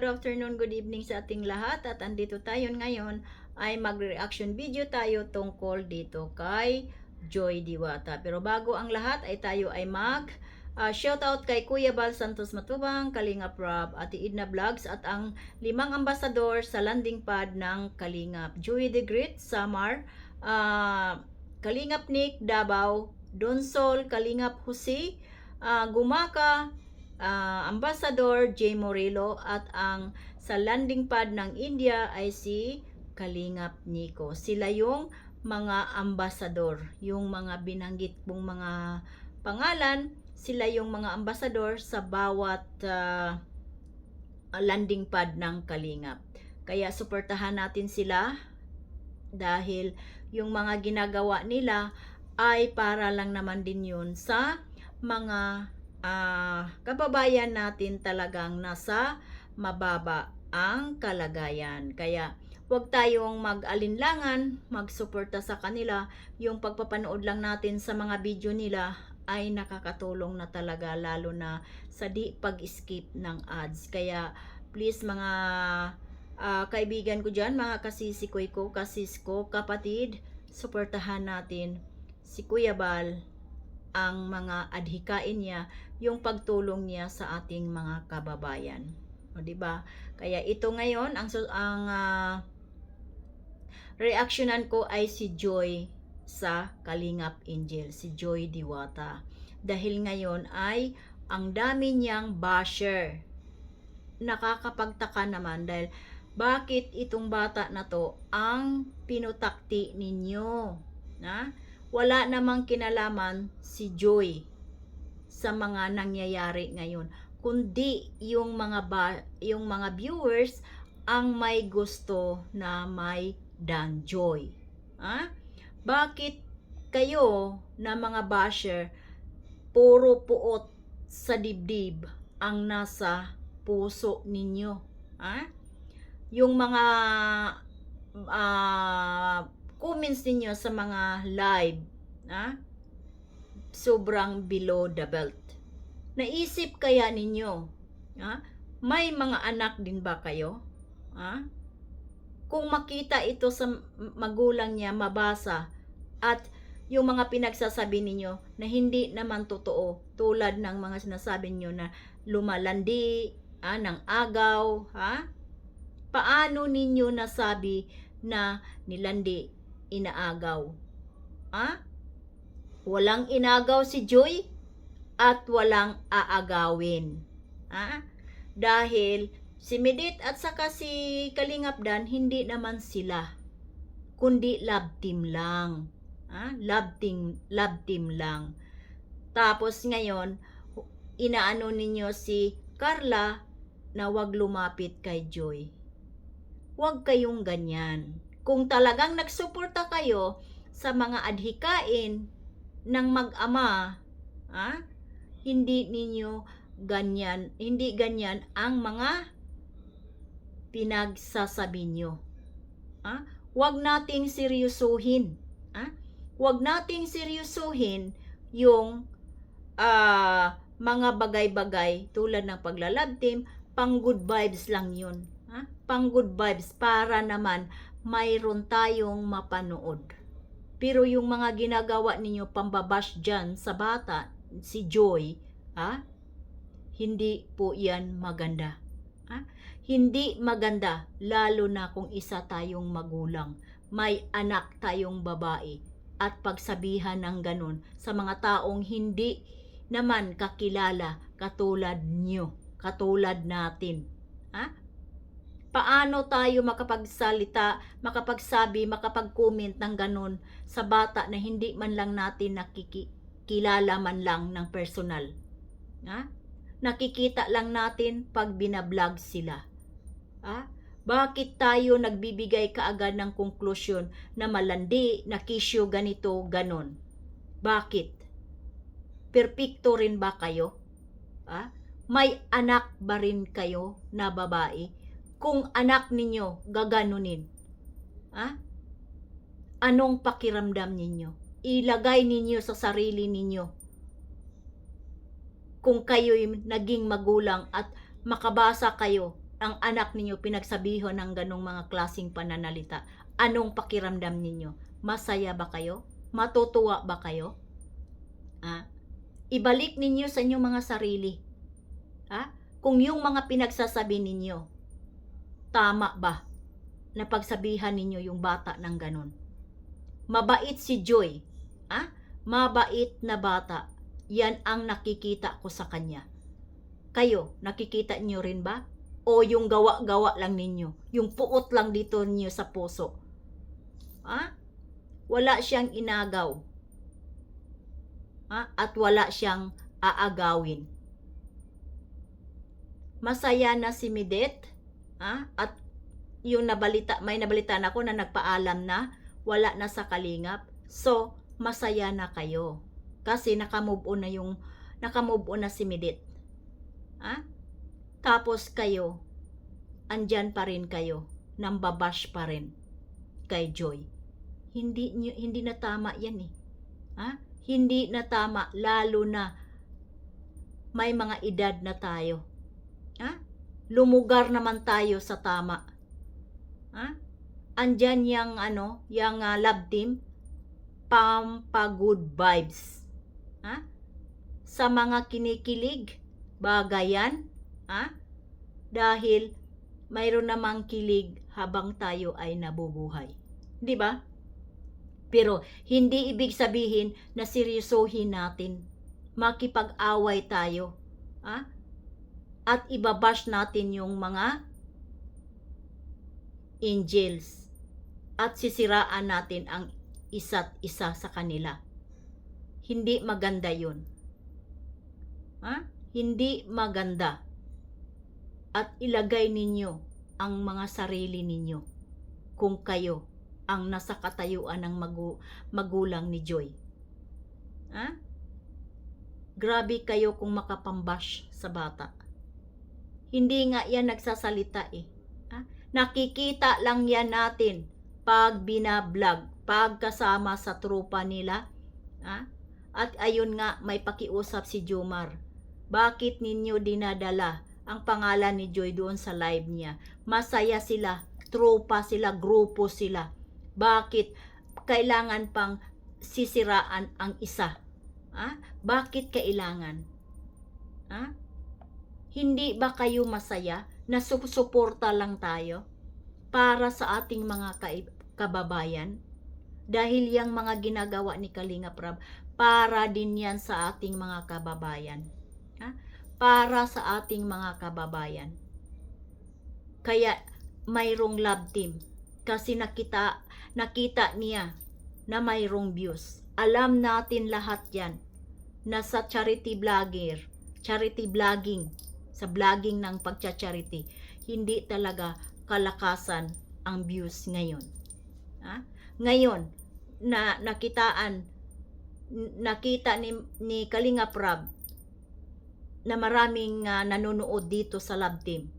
Good afternoon, good evening sa ating lahat at andito tayo ngayon ay mag-reaction video tayo tungkol dito kay Joy Diwata. Pero bago ang lahat ay tayo ay mag uh, shoutout kay Kuya Bal Santos Matubang, Kalinga Prab, Ate Idna Vlogs at ang limang ambasador sa landing pad ng Kalingap. Joy the Great, Samar, uh, Kalingap Nick, Davao, Donsol, Kalingap Jose, uh, Gumaka, ah, Ambassador J. Morillo at ang sa landing pad ng India ay si Kalingap Nico. Sila yung mga ambasador, yung mga binanggit pong mga pangalan, sila yung mga ambasador sa bawat ah, landing pad ng Kalingap. Kaya suportahan natin sila dahil yung mga ginagawa nila ay para lang naman din yun sa mga ah, kababayan natin talagang nasa mababa ang kalagayan. Kaya huwag tayong mag-alinlangan, magsuporta sa kanila. Yung pagpapanood lang natin sa mga video nila ay nakakatulong na talaga lalo na sa di pag-skip ng ads. Kaya please mga ah, kaibigan ko dyan, mga kasisikoy ko, kasis ko, kapatid, suportahan natin si Kuya Bal ang mga adhikain niya, yung pagtulong niya sa ating mga kababayan. O di ba? Kaya ito ngayon ang ang ah, reaksyonan ko ay si Joy sa Kalingap Angel, si Joy Diwata. Dahil ngayon ay ang dami niyang basher. Nakakapagtaka naman dahil bakit itong bata na to ang pinutakti ninyo? Na? Wala namang kinalaman si Joy sa mga nangyayari ngayon kundi yung mga ba, yung mga viewers ang may gusto na may Dan Joy. Ha? Bakit kayo na mga basher puro puot sa dibdib ang nasa puso ninyo? Ha? Yung mga ah, comments ninyo sa mga live, ha? sobrang below the belt. Naisip kaya ninyo, ha? may mga anak din ba kayo? Ha? Kung makita ito sa magulang niya, mabasa, at yung mga pinagsasabi ninyo na hindi naman totoo, tulad ng mga sinasabi niyo na lumalandi, ha, ng agaw, ha? Paano ninyo nasabi na nilandi inaagaw. Ah? Walang inagaw si Joy at walang aagawin. Ah? Dahil si Medit at saka si Kalingap Dan hindi naman sila kundi love team lang. Ah? Love team, love team lang. Tapos ngayon, inaano ninyo si Carla na wag lumapit kay Joy. Huwag kayong ganyan kung talagang nagsuporta kayo sa mga adhikain ng mag-ama, ah, hindi ninyo ganyan, hindi ganyan ang mga pinagsasabi nyo. Ah, huwag nating seryosohin. Ah, huwag nating seryosohin yung ah, mga bagay-bagay tulad ng paglalab team, pang good vibes lang yun. Ah, pang good vibes para naman mayroon tayong mapanood. Pero yung mga ginagawa ninyo pambabash dyan sa bata, si Joy, ha? Hindi po yan maganda. Ha? Hindi maganda, lalo na kung isa tayong magulang. May anak tayong babae. At pagsabihan ng ganun sa mga taong hindi naman kakilala katulad nyo, katulad natin. Ha? Paano tayo makapagsalita, makapagsabi, makapag-comment ng ganun sa bata na hindi man lang natin nakikilala man lang ng personal. Ha? Nakikita lang natin pag binablog sila. Ha? Bakit tayo nagbibigay kaagad ng konklusyon na malandi, na kisyo ganito, ganon? Bakit? Perpekto rin ba kayo? Ha? May anak ba rin kayo na babae? Kung anak ninyo gaganunin? Ha? Anong pakiramdam ninyo? Ilagay ninyo sa sarili ninyo. Kung kayo'y naging magulang at makabasa kayo ang anak ninyo pinagsabihan ng ganong mga klasing pananalita, anong pakiramdam ninyo? Masaya ba kayo? Matutuwa ba kayo? Ha? Ibalik ninyo sa inyong mga sarili. Ha? Kung yung mga pinagsasabi ninyo, tama ba na pagsabihan ninyo yung bata ng ganon? Mabait si Joy. Ha? Mabait na bata. Yan ang nakikita ko sa kanya. Kayo, nakikita niyo rin ba? O yung gawa-gawa lang ninyo? Yung puot lang dito niyo sa puso? Ha? Wala siyang inagaw. Ha? At wala siyang aagawin. Masaya na si Midet. Ha? At yung nabalita, may nabalitaan ako na nagpaalam na wala na sa kalingap. So, masaya na kayo. Kasi nakamove on na yung nakamove on na si Midit. Ha? Tapos kayo, andyan pa rin kayo, nambabash pa rin kay Joy. Hindi hindi na tama 'yan eh. Ha? Hindi na tama lalo na may mga edad na tayo. Ha? Lumugar naman tayo sa tama. Ha? Andyan yung ano, yung ah, love team, pampa good vibes. Ha? Sa mga kinikilig, bagayan, ha? Dahil mayroon namang kilig habang tayo ay nabubuhay. 'Di ba? Pero hindi ibig sabihin na seryosohin natin. Makipag-away tayo. Ha? At ibabash natin yung mga angels. At sisiraan natin ang isa't isa sa kanila. Hindi maganda yun. Ha? Hindi maganda. At ilagay ninyo ang mga sarili ninyo kung kayo ang nasa katayuan ng magu- magulang ni Joy. Ha? Grabe kayo kung makapambash sa bata. Hindi nga yan nagsasalita eh. Ha? Nakikita lang yan natin pag binablog, pag kasama sa trupa nila. Ha? At ayun nga, may pakiusap si Jomar. Bakit ninyo dinadala ang pangalan ni Joy doon sa live niya? Masaya sila, trupa sila, grupo sila. Bakit kailangan pang sisiraan ang isa? Ha? Bakit kailangan? Ha? Hindi ba kayo masaya na susuporta lang tayo para sa ating mga kababayan? Dahil yung mga ginagawa ni Kalinga Prab, para din yan sa ating mga kababayan. Ha? Para sa ating mga kababayan. Kaya mayroong love team kasi nakita nakita niya na mayroong views. Alam natin lahat 'yan na sa charity vlogger, charity vlogging, sa vlogging ng pagcha-charity, hindi talaga kalakasan ang views ngayon. Ha? Ngayon, na nakitaan nakita ni, ni Kalinga Prab na maraming ah, nanonood dito sa lab team.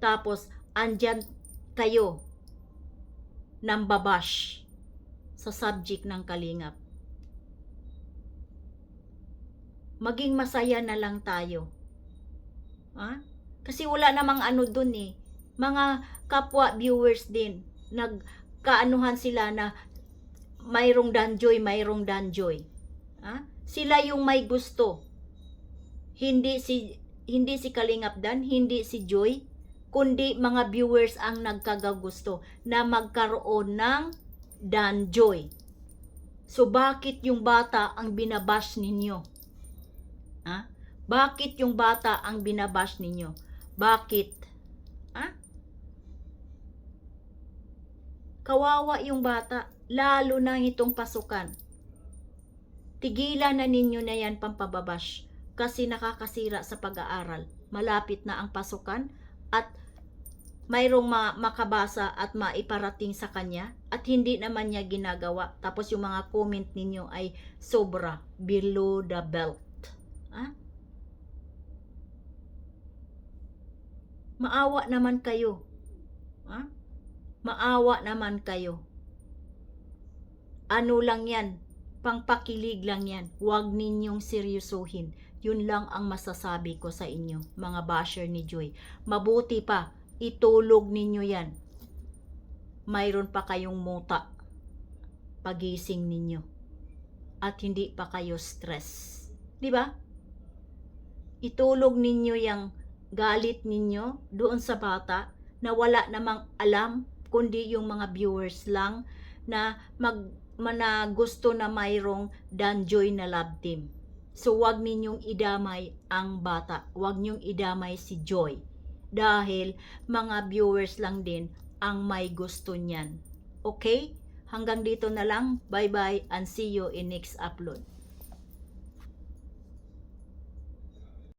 Tapos, andyan kayo ng babash sa subject ng Kalingap. Maging masaya na lang tayo. Ha? Kasi wala namang ano dun eh. Mga kapwa viewers din, nagkaanuhan sila na mayroong danjoy, mayroong danjoy. Ha? Sila yung may gusto. Hindi si hindi si Kalingap Dan, hindi si Joy, kundi mga viewers ang nagkagagusto na magkaroon ng danjoy. So bakit yung bata ang binabash ninyo? Ha? Bakit yung bata ang binabash ninyo? Bakit? Ha? Kawawa yung bata, lalo na itong pasukan. Tigilan na ninyo na yan pampababash kasi nakakasira sa pag-aaral. Malapit na ang pasukan at mayroong ma- makabasa at maiparating sa kanya at hindi naman niya ginagawa. Tapos yung mga comment ninyo ay sobra, below the belt. Ha? Maawa naman kayo. Ha? Maawa naman kayo. Ano lang yan? Pangpakilig lang yan. Huwag ninyong seryosohin. Yun lang ang masasabi ko sa inyo, mga basher ni Joy. Mabuti pa, itulog ninyo yan. Mayroon pa kayong muta pagising ninyo. At hindi pa kayo stress. Di ba? Itulog ninyo yung galit ninyo doon sa bata na wala namang alam kundi yung mga viewers lang na mag na gusto na mayroong Danjoy na love team. So wag ninyong idamay ang bata. Wag ninyong idamay si Joy. Dahil mga viewers lang din ang may gusto niyan. Okay? Hanggang dito na lang. Bye-bye and see you in next upload.